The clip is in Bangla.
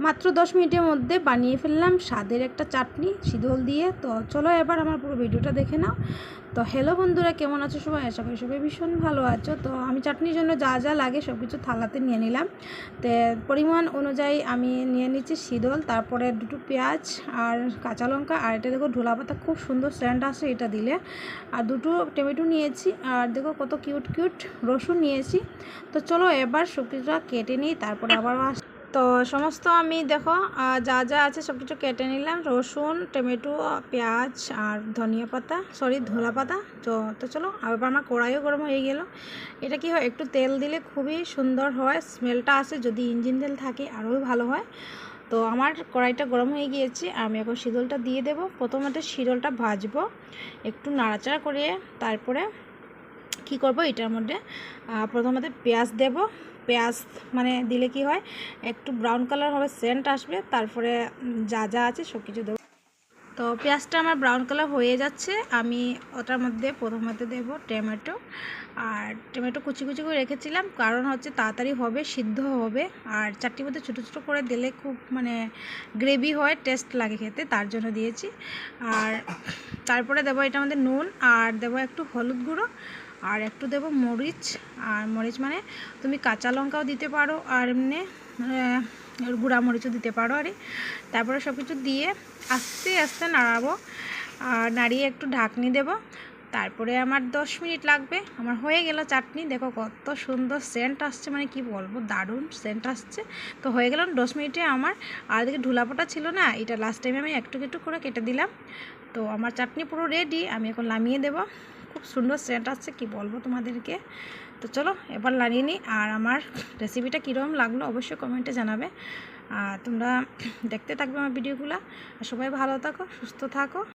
মাত্র দশ মিনিটের মধ্যে বানিয়ে ফেললাম স্বাদের একটা চাটনি শীতল দিয়ে। তো চলো এবার আমার পুরো ভিডিওটা দেখে নাও। তো হ্যালো বন্ধুরা, কেমন আছো সবাই? আশা করি সবাই ভীষণ ভালো আছো। তো আমি চাটনির জন্য যা যা লাগে সব কিছু থালাতে নিয়ে নিলাম। তো পরিমাণ অনুযায়ী আমি নিয়ে নিচ্ছি শীতল তারপরে দুটো পেঁয়াজ আর কাঁচা লঙ্কা। আর এটা দেখো ঢোলা পাতা, খুব সুন্দর স্ট্যান্ড আসে এটা দিলে। আর দুটো টমেটো নিয়েছি, আর দেখো কত কিউট কিউট রসুন নিয়েছি। তো চলো এবার সব কিছুটা কেটে নিই, তারপরে আবার আস- তো সমস্ত আমি দেখো যা যা আছে সব কিছু কেটে নিলাম। রসুন, টমেটো, পেঁয়াজ আর ধনিয়া পাতা সরি ধোলা পাতা। তো তো চলো আবার আমার কড়াইও গরম হয়ে গেল। এটা কি হয়, একটু তেল দিলে খুবই সুন্দর হয় স্মেলটা আসে যদি ইঞ্জিন তেল থাকে, আরও ভালো হয়। তো আমার কড়াইটা গরম হয়ে গিয়েছে, আমি এখন শিদলটা দিয়ে দেবো। প্রথমত শীতলটা ভাজবো, একটু নাড়াচাড়া করে তারপরে কি করব এটার মধ্যে? প্রথমত পেঁয়াজ দেব। পেঁয়াজ মানে দিলে কি হয়, একটু ব্রাউন কালার হবে সেন্ট আসবে, তারপরে যা যা আছে সব কিছু দেবো। তো পেঁয়াজটা আমার ব্রাউন কালার হয়ে যাচ্ছে। আমি ওটার মধ্যে প্রথমতে দেব টমেটো। আর টমেটো কুচি কুচি করে রেখেছিলাম, কারণ হচ্ছে তাড়াতাড়ি হবে, সিদ্ধ হবে। আর চারটির মধ্যে ছোটো ছোটো করে দিলে খুব মানে গ্রেভি হয় টেস্ট লাগে খেতে, তার জন্য দিয়েছি। আর তারপরে দেবো এটার মধ্যে নুন, আর দেবো একটু হলুদ গুঁড়ো। আর একটু দেবো মরিচ, আর মরিচ মানে তুমি কাঁচা লঙ্কাও দিতে পারো, আর এমনি গুঁড়া মরিচও দিতে পারো আরে তারপরে সব কিছু দিয়ে আস্তে আস্তে নাড়াবো, আর নাড়িয়ে একটু ঢাকনি দেব। তারপরে আমার দশ মিনিট লাগবে, আমার হয়ে গেল চাটনি। দেখো কত সুন্দর সেন্ট আসছে মানে কি বলব, দারুণ সেন্ট আসছে। তো হয়ে গেল দশ মিনিটে আমার, আর এদিকে ঢুলাপোটা ছিল না, এটা লাস্ট টাইমে আমি একটু একটু করে কেটে দিলাম। তো আমার চাটনি পুরো রেডি আমি এখন নামিয়ে দেবো। খুব সুন্দর সেট আসছে কি বলব তোমাদেরকে? তো চলো, এবার লাগিয়ে নিই। আর আমার রেসিপিটা কীরকম লাগল অবশ্যই কমেন্টে জানাবে। আর তোমরা দেখতে থাকবে আমার ভিডিওগুলো আর সবাই ভালো থাকো, সুস্থ থাকো।